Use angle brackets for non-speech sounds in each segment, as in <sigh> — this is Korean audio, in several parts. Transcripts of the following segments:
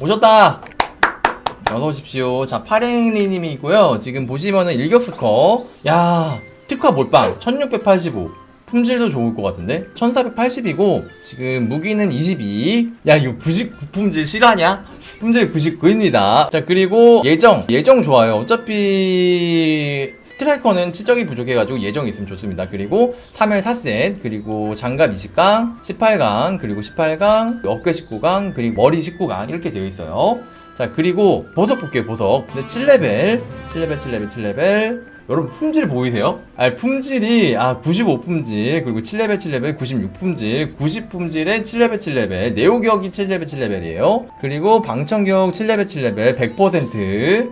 오셨다! 어서 오십시오. 자, 파랭리님이 있고요. 지금 보시면은 일격스커. 야, 특화 몰빵 1685. 품질도 좋을 것 같은데? 1480이고, 지금 무기는 22. 야, 이거 99 <laughs> 품질 실화냐? 품질 99입니다. 자, 그리고 예정. 예정 좋아요. 어차피 스트라이커는 치적이 부족해가지고 예정이 있으면 좋습니다. 그리고 3일 4셋, 그리고 장갑 20강, 18강, 그리고 18강, 어깨 19강, 그리고 머리 19강, 이렇게 되어 있어요. 자 그리고 보석 볼게요 보석 근데 7레벨 7레벨 7레벨 7레벨 여러분 품질 보이세요? 아 품질이 아 95품질 그리고 7레벨 7레벨 96품질 90품질에 7레벨 7레벨 네오격이 7레벨 7레벨이에요. 그리고 방청격 7레벨 7레벨 100%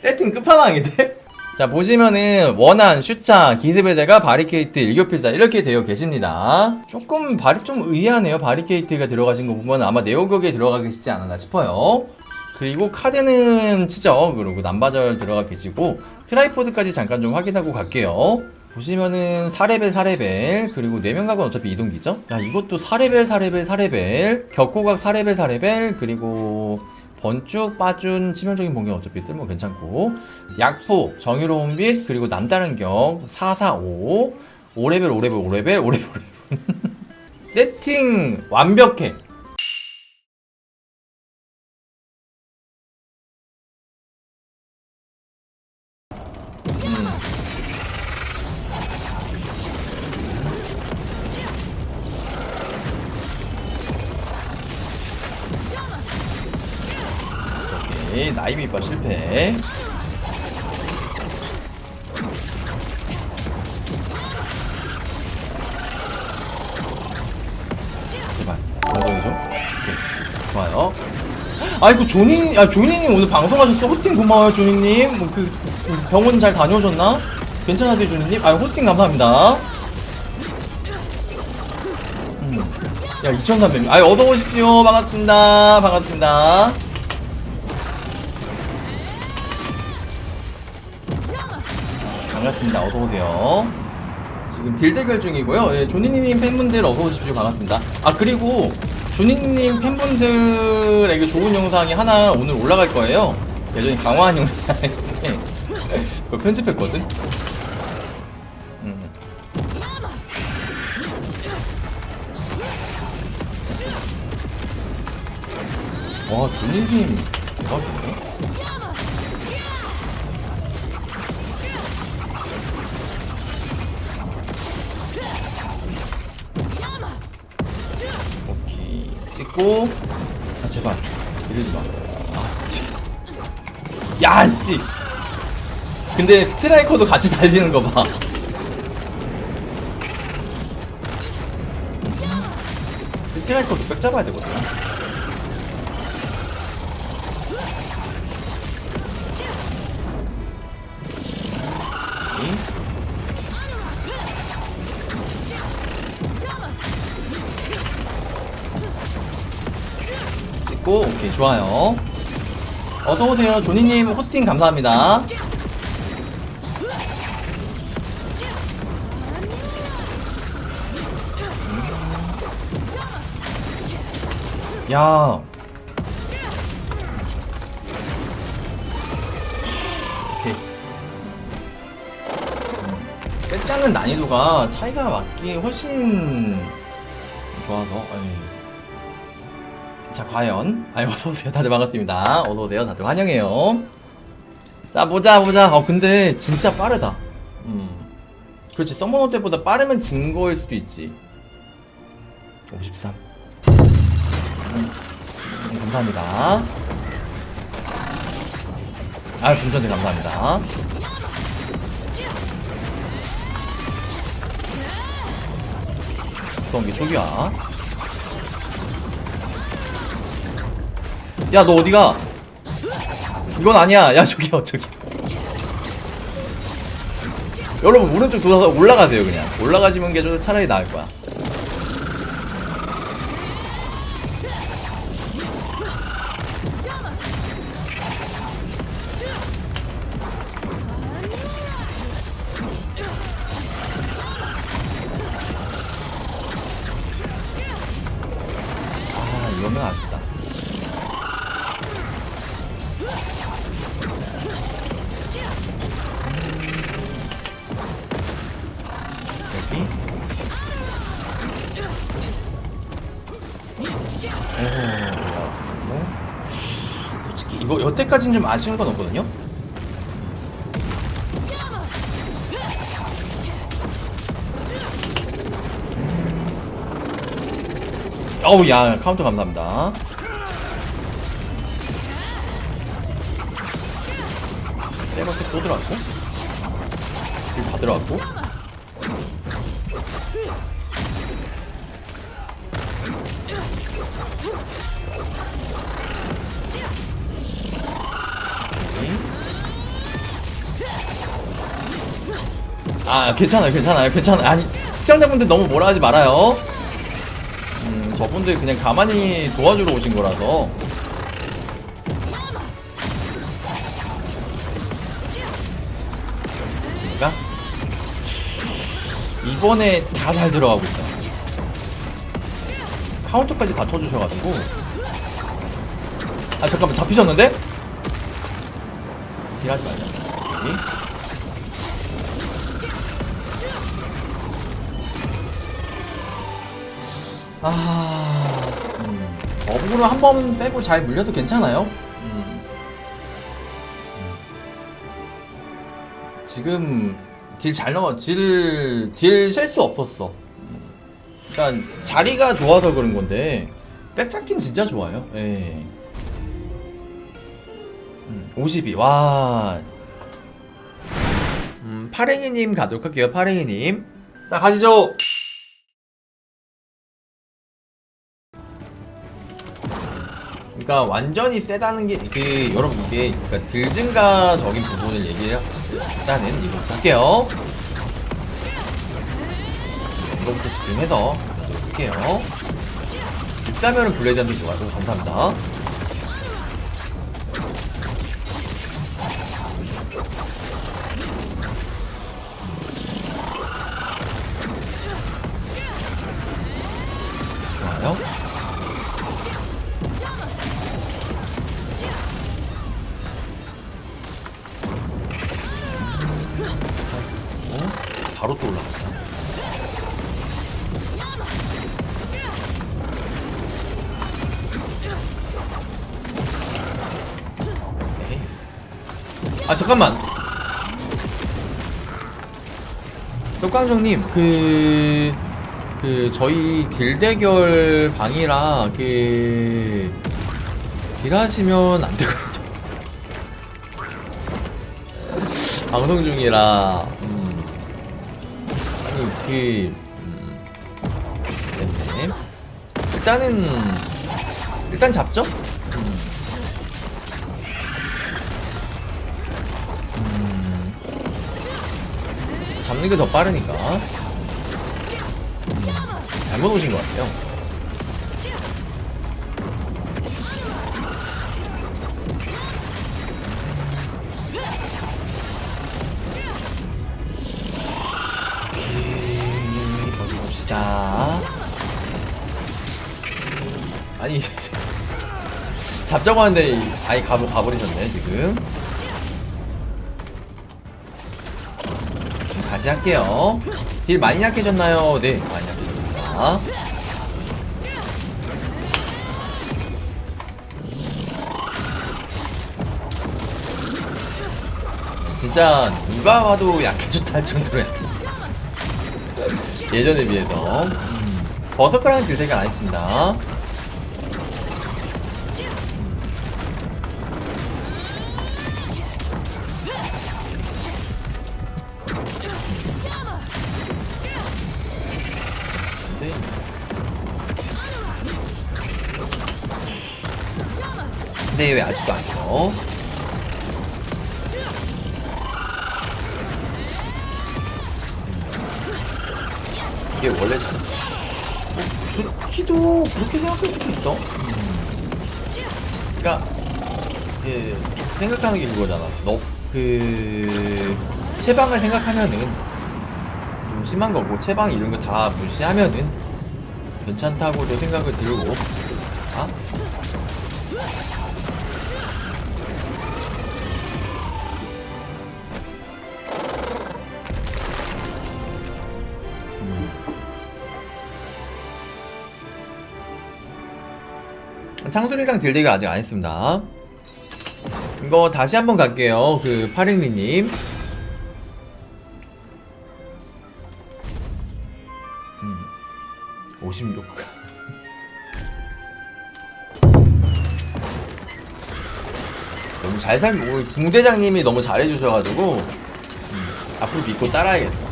세팅 끝판왕인데? <laughs> 자 보시면은 원한, 슈차, 기습의대가 바리케이트, 일교필사 이렇게 되어 계십니다. 조금 발이 좀 의아하네요. 바리케이트가 들어가신 거 보면 아마 네오격에 들어가 계시지 않았나 싶어요 그리고 카드는 치죠. 그리고 남바절 들어가 계시고 트라이포드까지 잠깐 좀 확인하고 갈게요. 보시면은 4레벨 4레벨. 그리고 4명 각은 어차피 이동기죠? 야 이것도 4레벨 4레벨 4레벨. 격호각 4레벨 4레벨. 그리고 번쭉 빠준 치명적인 공격 어차피 쓸모 괜찮고. 약포 정의로운 빛. 그리고 남다른 격. 445 5레벨 5레벨 5레벨 5레벨 5레벨. <laughs> 세팅 완벽해 오케이 나이비 바 실패. 제발 오케이 좋아요. 아이고 조니 아 조니님 오늘 방송하셨어 호팅 고마워요 조니님. 뭐 그 병원 잘 다녀오셨나? 괜찮아요 조니님? 아 호팅 감사합니다. 음. 야 2,300명 아 어서 오십시오. 반갑습니다. 반갑습니다 반갑습니다. 어서오세요. 지금 딜 대결 중이고요. 예, 조니님 팬분들 어서오십시오. 반갑습니다. 아, 그리고 조니님 팬분들에게 좋은 영상이 하나 오늘 올라갈 거예요. 예전에 강화한 영상인데, <laughs> 그걸 편집했거든? 음. 와, 조니님 대박이네. 찍고 아 제발 이러지 마. 아 씨. 야 씨. 근데 스트라이커도 같이 달리는 거 봐. 스트라이커도 백 잡아야 되거든. 오 오케이 좋아요. 어서오세요. 조니님 호스팅 감사합니다. 야. 오케이. 빼짜는 난이도가 차이가 맞기 훨씬 좋아서 아이. 자 과연. 아이 어서오세요. 다들 반갑습니다. 어서오세요. 다들 환영해요. 자 보자 보자. 어 근데 진짜 빠르다. 음. 그렇지. 서머너 때보다 빠르면 진 거일 수도 있지. 53 음, 음, 감사합니다. 아유 분전대 감사합니다. 무서운 초기화 야 너 어디가? 이건 아니야. 야 저기요 저기. 여러분 오른쪽 돌아서 올라가세요 그냥. 올라가시면 게좀 차라리 나을 거야. 아 이거는 아쉽다 여태까지는 좀 아쉬운 건 없거든요. 어우 야 카운터 감사합니다. 세번째 또 들어갔고 딜다 들어갔고 아 괜찮아요 괜찮아요 괜찮아요. 아니 시청자분들 너무 뭐라 하지 말아요. 음 저분들 그냥 가만히 도와주러 오신 거라서. 그러니까 이번에 다 잘 들어가고 있어요 카운터까지 다 쳐주셔가지고. 아 잠깐만 잡히셨는데? 딜하지 말자 여기. 아, 음, 어부로 한 번 빼고 잘 물려서 괜찮아요. 음. 음. 지금 딜잘 나와, 딜, 딜셀 수 없었어. 음. 그러니까 자리가 좋아서 그런 건데 백잡기는 진짜 좋아요. 예. 음, 52. 와. 음, 파랭이님 가도록 할게요. 파랭이님. 자, 가시죠. 그러니까 완전히 세다는 게 이게 여러분 이게 그러니까 딜 증가적인 부분을 얘기하자는 이거 볼게요. 이거부터 집중해서 볼게요. 육다면은 블레이드한테 좋아요. 감사합니다. 아 잠깐만. 떡강정님 그. 그 저희 딜 대결 방이라 그 딜 하시면 안 되거든요. <laughs> 방송 중이라 음. 아니 그 음. 네네. 일단은 일단 잡죠. 잡는 게 더 빠르니까. 음. 잘못 오신 것 같아요. 오케이, 어디 봅시다. 아니 잡자고 하는데 아예 가, 가버리셨네 지금 다시 할게요. 딜 많이 약해졌나요? 네 많이 약해졌습니다. 진짜 누가 봐도 약해졌다 할 정도로 약해 예전에 비해서. 음, 버섯가랑 딜색이 안 했습니다 왜 아직도 안 써? 이게 원래 잘 어, 그렇기도 그렇게 생각할 수도 있어. 그러니까 그 생각하는 게 그거잖아. 너그 채방을 생각하면은 좀 심한 거고 채방 이런 거 다 무시하면은 괜찮다고도 생각을 들고 아? 창술이랑 딜덱을 아직 안 했습니다. 이거 다시 한번 갈게요. 그 파링리님. 음, 56. <laughs> 너무 잘 살, 오늘 궁대장님이 너무 잘해주셔가지고 음, 앞으로 믿고 따라야겠어.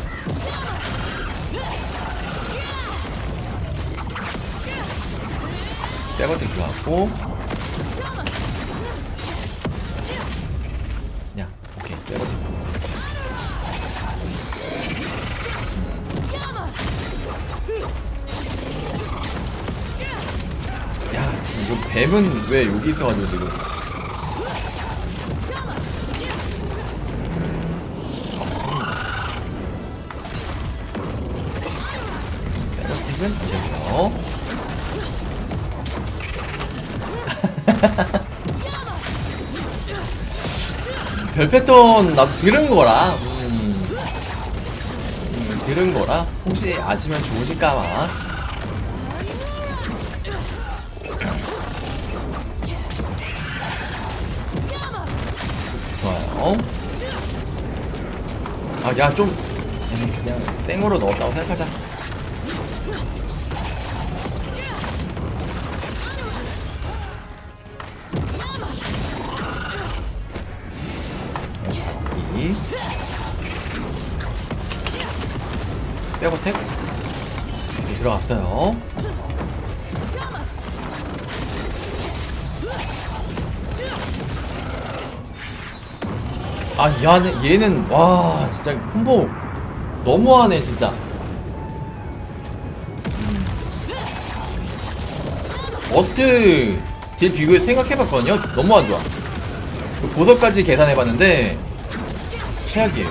들어갔고. 야 오케이. 백어택 야 이거 뱀은 왜 여기 있어가지고 지금 별 패턴 나도 들은 거라. 음, 음, 들은 거라. 혹시 아시면 좋으실까봐. 좋아요. 아야좀 그냥 생으로 넣었다고 생각하자 네, 들어갔어요 아 얘는, 얘는 와 진짜 콤보 너무하네 진짜 음. 어트 딜 비교해 생각해봤거든요 너무 안 좋아 그 보석까지 계산해봤는데 최악이에요.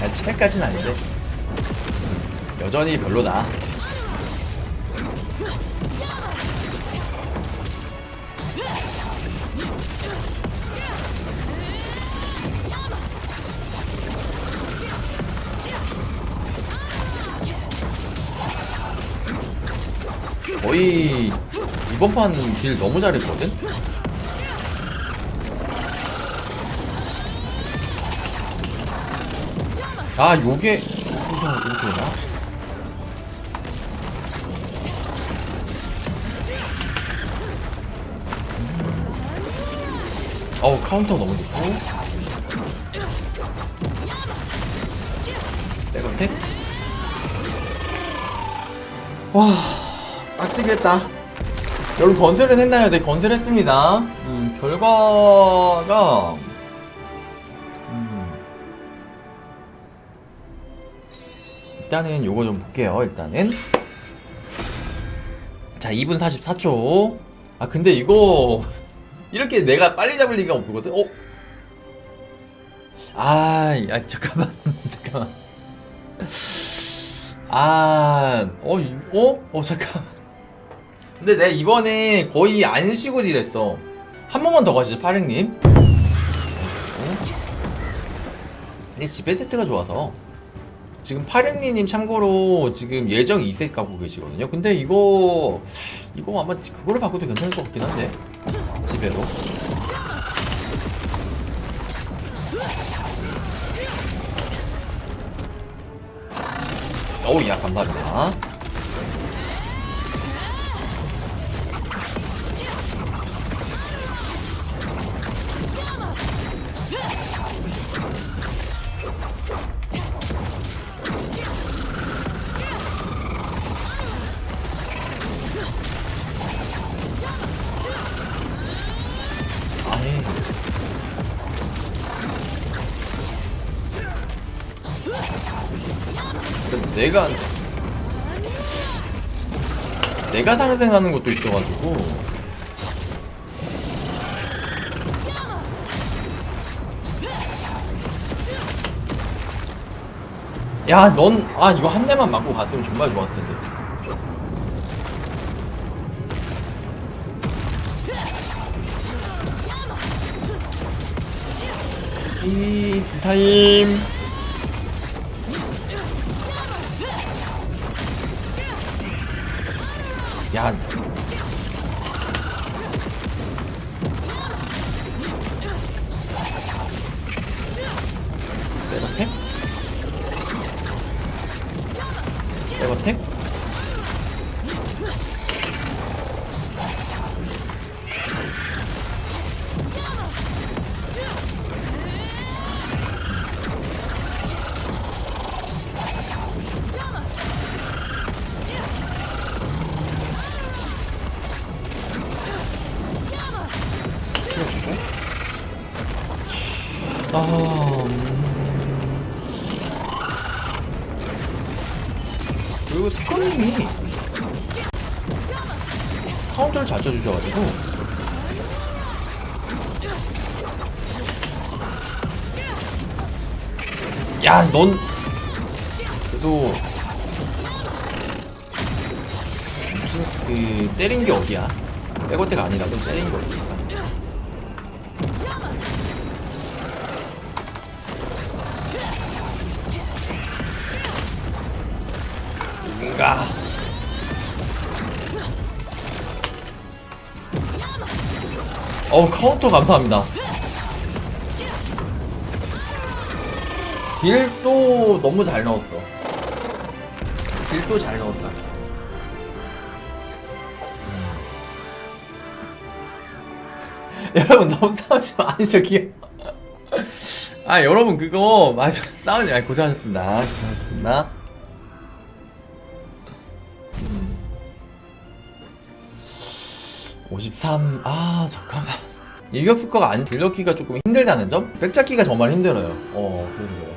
아, 최악까지는 아닌데 음, 여전히 별로다. 거의 이번 판 딜 너무 잘했거든? 아 요게 여기서 이렇게 되나? 음. 어우 카운터 너무 좋고 백어택 와 했다 여러분 건설을 했나요? 네 건설했습니다 음 결과가 음, 일단은 요거 좀 볼게요 일단은 자 2분 44초 아 근데 이거 <laughs> 이렇게 내가 빨리 잡을 리가 없거든 어? 아, 아 잠깐만 <laughs> 잠깐만 아, 어, 이- 어? 어, 잠깐. 근데 내가 이번에 거의 안 쉬고 딜했어. 한 번만 더 가시죠, 파랭님. 근데 지배 세트가 좋아서. 지금 파랭리님 참고로 지금 예정 2세 갖고 계시거든요. 근데 이거, 이거 아마 그거를 바꿔도 괜찮을 것 같긴 한데. 지배로. 어우, 야, 감사합니다. 내가 상생하는 것도 있어가지고. 야 넌 아 이거 한 대만 맞고 갔으면 정말 좋았을 텐데. 이 딜타임 야 아. 음. 그리고 스커님이 카운터를 잘 쳐주셔가지고. 야 넌 그래도 무슨 그 때린 게 어디야? 백어택 아니라도 때린 게 어디야 뭔가 어우 카운터 감사합니다. 딜도 너무 잘 넣었어 딜도 잘 넣었다. 음. <laughs> 여러분 너무 싸우지 마. 아니 저기요 <laughs> 아 여러분 그거 아 싸우지 마. 고생하셨습니다. 고생하셨습니다 53. 아, 잠깐만. 일격 스코어가 안, 들려키가 조금 힘들다는 점? 백잡기가 정말 힘들어요. 어, 그래서.